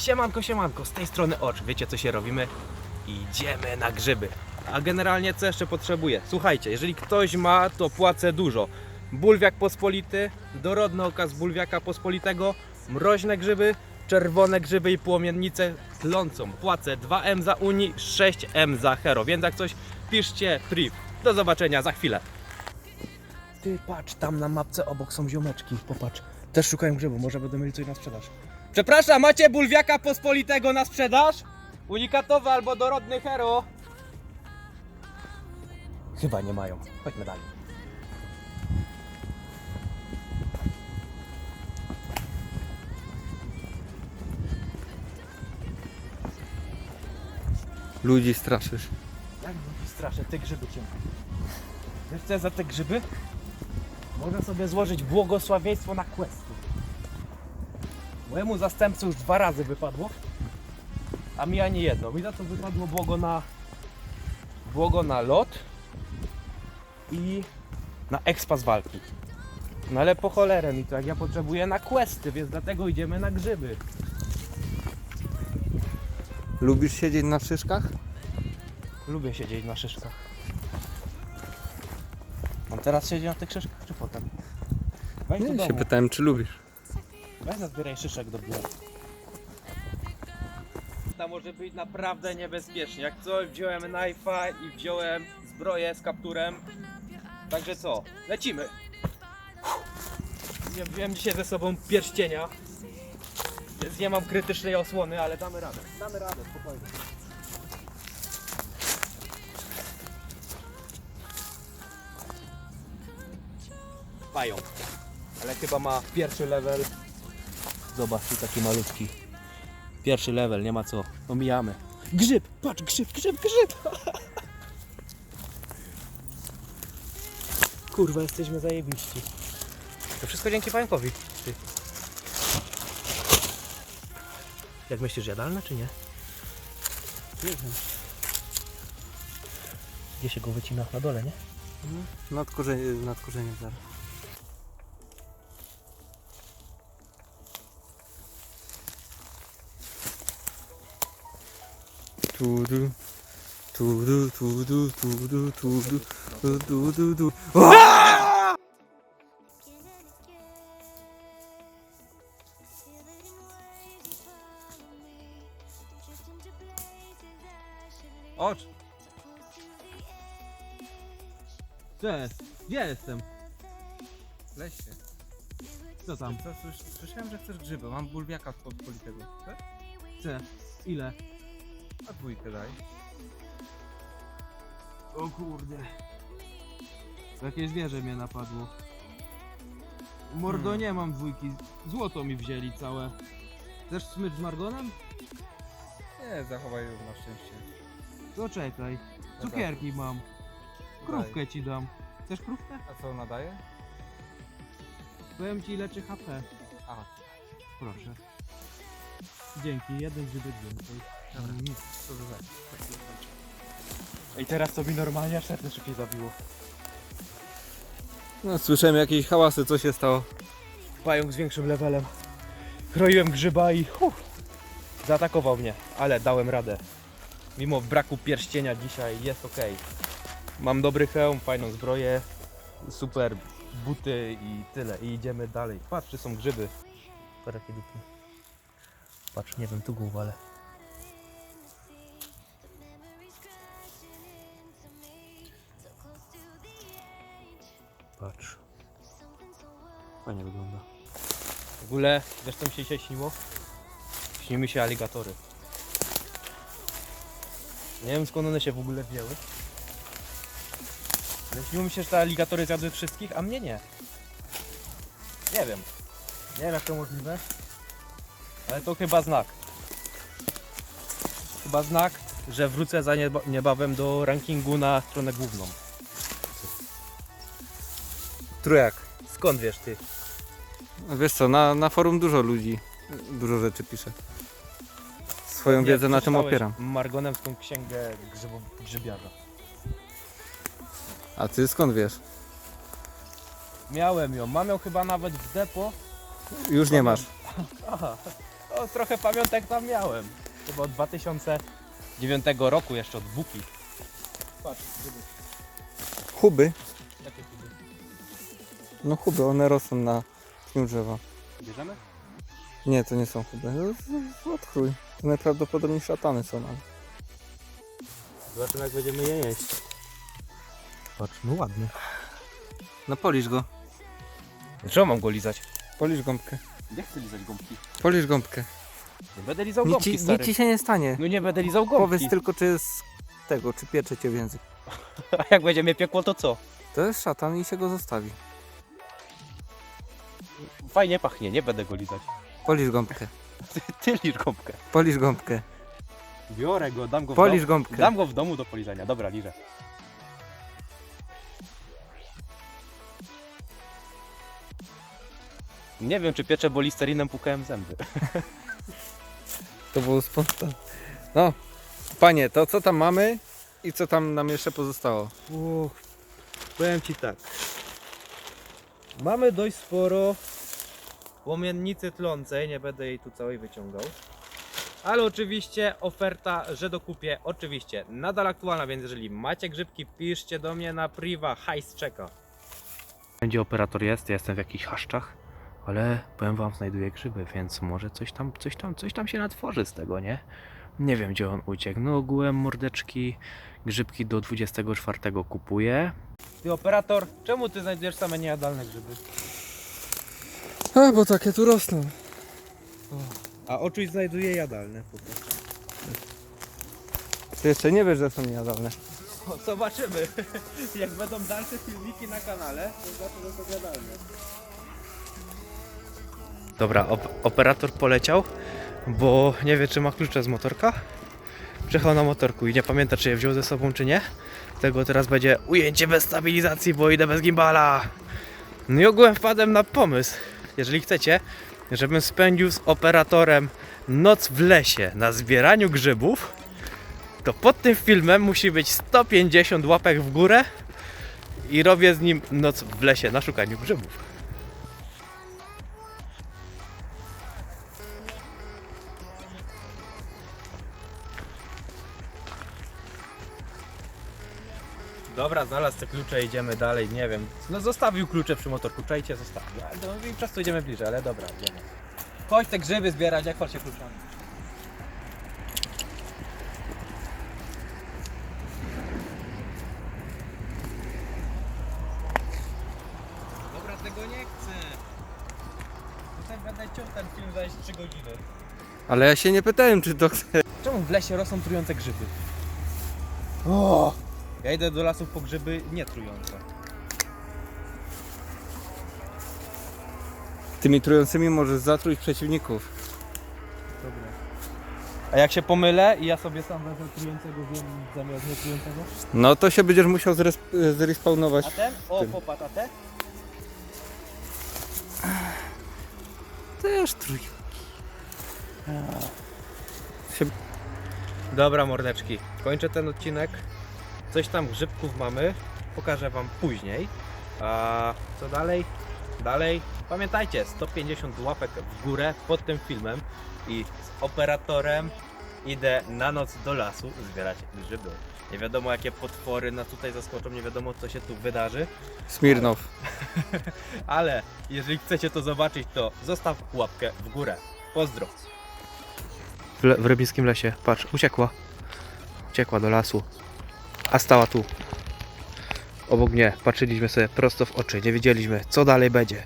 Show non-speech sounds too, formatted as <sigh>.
Siemanko, siemanko, z tej strony Ocz. Wiecie co się robimy? Idziemy na grzyby. A generalnie co jeszcze potrzebuję? Słuchajcie, jeżeli ktoś ma, to płacę dużo. Bulwiak pospolity, dorodny okaz bulwiaka pospolitego, mroźne grzyby, czerwone grzyby i płomiennice tlącą. Płacę 2M za Uni, 6M za Hero, więc jak coś piszcie priv. Do zobaczenia za chwilę. Ty patrz, tam na mapce obok są ziomeczki, popatrz. Też szukają grzybu, może będą mieli coś na sprzedaż. Przepraszam, macie bulwiaka pospolitego na sprzedaż? Unikatowy albo dorodny hero? Chyba nie mają. Chodźmy dalej. Ludzi straszysz. Jak ludzi straszę, te grzyby cię. Wiesz co jest za te grzyby? Można sobie złożyć błogosławieństwo na questy. Mojemu zastępcy już dwa razy wypadło, a mi ani jedno. Mi za to wypadło błogo na błogo na lot i na expas walki. No ale po cholerę mi to, jak ja potrzebuję na questy, więc dlatego idziemy na grzyby. Lubisz siedzieć na szyszkach? Lubię siedzieć na szyszkach. Mam teraz siedzieć na tych szyszkach, czy potem? Weź do Nie, się pytałem, czy lubisz. Weź nazbieraj szyszek do biura. To może być naprawdę niebezpiecznie. Jak coś, wziąłem knife'a i wziąłem zbroję z kapturem. Także co, lecimy. Nie wziąłem dzisiaj ze sobą pierścienia. Więc nie mam krytycznej osłony, ale damy radę. Damy radę, spokojnie. Pająk. Ale chyba ma pierwszy level. Zobacz, tu taki malutki. Pierwszy level, nie ma co. Omijamy. Grzyb! Patrz, grzyb, grzyb, grzyb! <laughs> Kurwa, jesteśmy zajebiści. To wszystko dzięki pająkowi. Ty. Jak myślisz, jadalne czy nie? Nie wiem. Gdzie się go wycina? Na dole, nie? Nad, korzenie, nad korzeniem zaraz. Tudu, tudu, tudu, tudu, tudu, tudu, tudu. Ocz! Cześć, gdzie jestem? Lesie. Co tam? Co, słysz- słyszałem, że chcesz grzyby. Mam bulwiaka pospolitego. Chcesz? Chcę. Ile? A dwójkę daj. O kurde. Jakieś zwierzę mnie napadło. Mordo, Hmm. nie mam dwójki. Złoto mi wzięli całe. Chcesz smycz z margonem? Nie, zachowaj ją na szczęście. To czekaj. Dobra. Cukierki mam. Krówkę ci dam. Chcesz krówkę? A co ona daje? Powiem ci leczy HP. A, Proszę. Dzięki, jeden grzybek więcej. Dobra. Nic. co za I teraz to mi normalnie aż serce szybciej zabiło. No, słyszałem jakieś hałasy, co się stało? Pająk z większym levelem. Kroiłem grzyba i uff, zaatakował mnie, ale dałem radę. Mimo braku pierścienia dzisiaj jest ok. Mam dobry hełm, fajną zbroję, super buty i tyle. I idziemy dalej. Patrz, czy są grzyby. Dupy. Patrz, nie wiem, tu go uwalę. Ogóle, co mi się dzisiaj śniło? Śni mi się aligatory. Nie wiem skąd one się w ogóle wzięły. Ale śniło mi się, że te aligatory zjadły wszystkich, a mnie nie. Nie wiem. Nie wiem jak to możliwe. Ale to chyba znak. Chyba znak, że wrócę za nieba- niebawem do rankingu na stronę główną. Trójak. Skąd wiesz ty? Wiesz co, na, na forum dużo ludzi dużo rzeczy pisze. Swoją wiedzę na tym opieram. Margonemską księgę grzybo, grzybiarza. A ty skąd wiesz? Miałem ją, mam ją chyba nawet w depo. Już nie masz. Aha, No, trochę pamiątek tam miałem. Chyba od 2009 roku, jeszcze od Buki. Patrz, grzyby. Huby? Takie grzyby. No huby, one rosną na pniu drzewa. Bierzemy? Nie, to nie są huby. No, Odchrój. To najprawdopodobniej szatany są. Ale... Zobaczymy jak będziemy je jeść. Patrz, no ładny. No polisz go. Dlaczego mam go lizać? Polisz gąbkę. Nie chcę lizać gąbki. Polisz gąbkę. Nie będę lizał Nic gąbki, ci, stary. nic ci się nie stanie. No nie będę lizał gąbki. Powiedz tylko, czy jest tego, czy piecze cię w język. <laughs> A jak będzie mnie piekło, to co? To jest szatan i się go zostawi. Fajnie pachnie, nie będę go lizać. Polisz gąbkę. Ty, ty gąbkę. Polisz gąbkę. Biorę go, dam go w Polisz domu. gąbkę. Dam go w domu do polizania. Dobra, liżę. Nie wiem, czy piecze, bo listerinem pukałem zęby. <laughs> To było spontan. No, panie, to co tam mamy i co tam nam jeszcze pozostało? Uch, powiem Ci tak. Mamy dość sporo płomiennicy tlącej, nie będę jej tu całej wyciągał. Ale oczywiście oferta, że dokupię, oczywiście nadal aktualna, więc jeżeli macie grzybki, piszcie do mnie na priwa, hajs czeka. Gdzie operator jest, ja jestem w jakichś haszczach, ale powiem wam, znajduję grzyby, więc może coś tam, coś tam, coś tam się natworzy z tego, nie? Nie wiem, gdzie on uciekł. No ogółem mordeczki, grzybki do 24 kupuję. Ty operator, czemu ty znajdujesz same niejadalne grzyby? A, bo takie tu rosną. A oczuj znajduje jadalne po prostu. Ty jeszcze nie wiesz, że są niejadalne. Zobaczymy. <laughs> Jak będą dalsze filmiki na kanale, to znaczy, że są jadalne. Dobra, op- operator poleciał, bo nie wie czy ma klucze z motorka. Przyjechał na motorku i nie pamięta czy je wziął ze sobą czy nie. Tego teraz będzie ujęcie bez stabilizacji, bo idę bez gimbala. No i ogółem wpadłem na pomysł, jeżeli chcecie, żebym spędził z operatorem noc w lesie na zbieraniu grzybów, to pod tym filmem musi być 150 łapek w górę i robię z nim noc w lesie na szukaniu grzybów. Dobra, znalazł te klucze, idziemy dalej, nie wiem. No zostawił klucze przy motorku, czajcie, zostawił. Ale no i przez to idziemy bliżej, ale dobra, idziemy. Chodź te grzyby zbierać, jak się kluczami. Dobra, tego nie chcę. Tutaj będę ciął ten film za 3 godziny. Ale ja się nie pytałem, czy to chce. Czemu w lesie rosną trujące grzyby? O! Ja idę do lasów po grzyby nietrujące. Tymi trującymi możesz zatruć przeciwników. Dobra. A jak się pomylę i ja sobie sam wezmę trującego wiem zamiast nietrującego? No to się będziesz musiał zres- zrespawnować. A ten? O, Tym. popatrz, a ten? Też trój. Dobra mordeczki, kończę ten odcinek. Coś tam grzybków mamy, pokażę wam później. A co dalej? Dalej, pamiętajcie, 150 łapek w górę pod tym filmem i z operatorem idę na noc do lasu zbierać grzyby. Nie wiadomo jakie potwory nas tutaj zaskoczą, nie wiadomo co się tu wydarzy, Smirnow. <laughs> ale jeżeli chcecie to zobaczyć, to zostaw łapkę w górę. Pozdro. W, le- w rybnickim lesie, patrz, uciekła. Uciekła do lasu. A stała tu. Obok mnie, patrzyliśmy sobie prosto w oczy, nie wiedzieliśmy co dalej będzie.